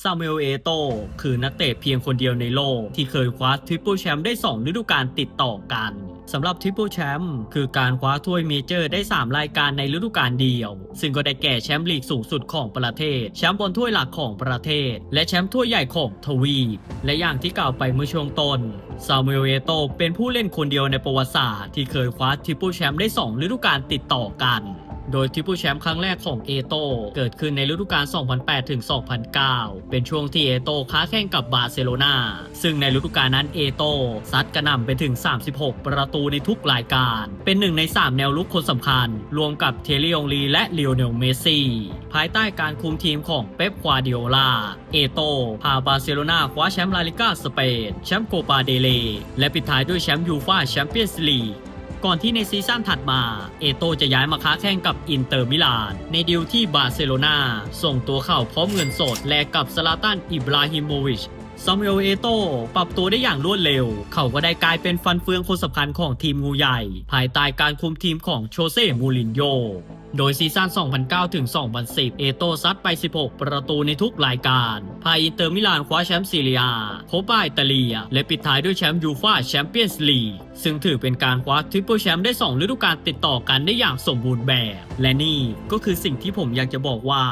ซามูเอลเอโตคือนักเตะเพียงคนเดียวในโลก ที่เคยคว้าทริปเปิลแชมป์ได้ 2 ฤดูกาลติดต่อกันสำหรับทริปเปิลแชมป์คือการคว้าถ้วยเมเจอร์ได้ 3 รายการในฤดูกาลเดียว ซึ่งก็ได้แก่แชมป์ลีกสูงสุดของประเทศ แชมป์บอลถ้วยหลักของประเทศ และแชมป์ถ้วยใหญ่ของทวีป และอย่างที่กล่าวไปเมื่อช่วงต้นซามูเอลเอโตเป็นผู้เล่นคนเดียวในประวัติศาสตร์ที่เคยคว้าทริปเปิลแชมป์ได้ 2 ฤดูกาลติดต่อกัน โดยทริปเปิลแชมป์ครั้งแรกของเอโตเกิดขึ้นในฤดูกาล 2008 ถึง 2009 เป็นช่วงที่เอโตค้าแข่งกับบาร์เซโลนา ซึ่งในฤดูกาลนั้นเอโตซัดกระหน่ำไปถึง 36 ประตูในทุกรายการ เป็นหนึ่งใน 3 แนวลุกคนสำคัญ รวมกับเทเลองลีและเลโอเนลเมสซี่ ภายใต้การคุมทีมของเป๊ปควาดิโอลา เอโตพาบาร์เซโลนาคว้าแชมป์ลาลิกาสเปน แชมป์โกปาเดเล และปิดท้ายด้วยแชมป์ยูฟ่าแชมเปี้ยนส์ลีก ก่อนที่ในซีซั่นถัดมา เอโตจะย้ายมาค้าแข่งกับอินเตอร์มิลานในดีลที่บาร์เซโลนาส่งตัวเข้าพร้อมเงินสดแลกกับซาลาตันอิบราฮิโมวิชซามูเอลเอโตปรับตัวได้อย่างรวดเร็ว เขาก็ได้กลายเป็นฟันเฟืองคนสำคัญของทีมงูใหญ่ ภายใต้การคุมทีมของโชเซ่มูรินโญ่ โดยซีซั่น 2009 ถึง 2010 เอโตซัดไป 16 ประตูในทุกรายการพาอินเตอร์มิลานคว้าแชมป์ซีเรียโคปาอิตาเลีย และปิดท้ายด้วยแชมป์ยูฟ่าแชมเปี้ยนส์ลีกซึ่งถือเป็นการคว้าทริปเปิลแชมป์ได้ 2 ฤดูกาลติดต่อกันได้อย่างสมบูรณ์แบบ และนี่ก็คือสิ่งที่ผมอยากจะบอกว่า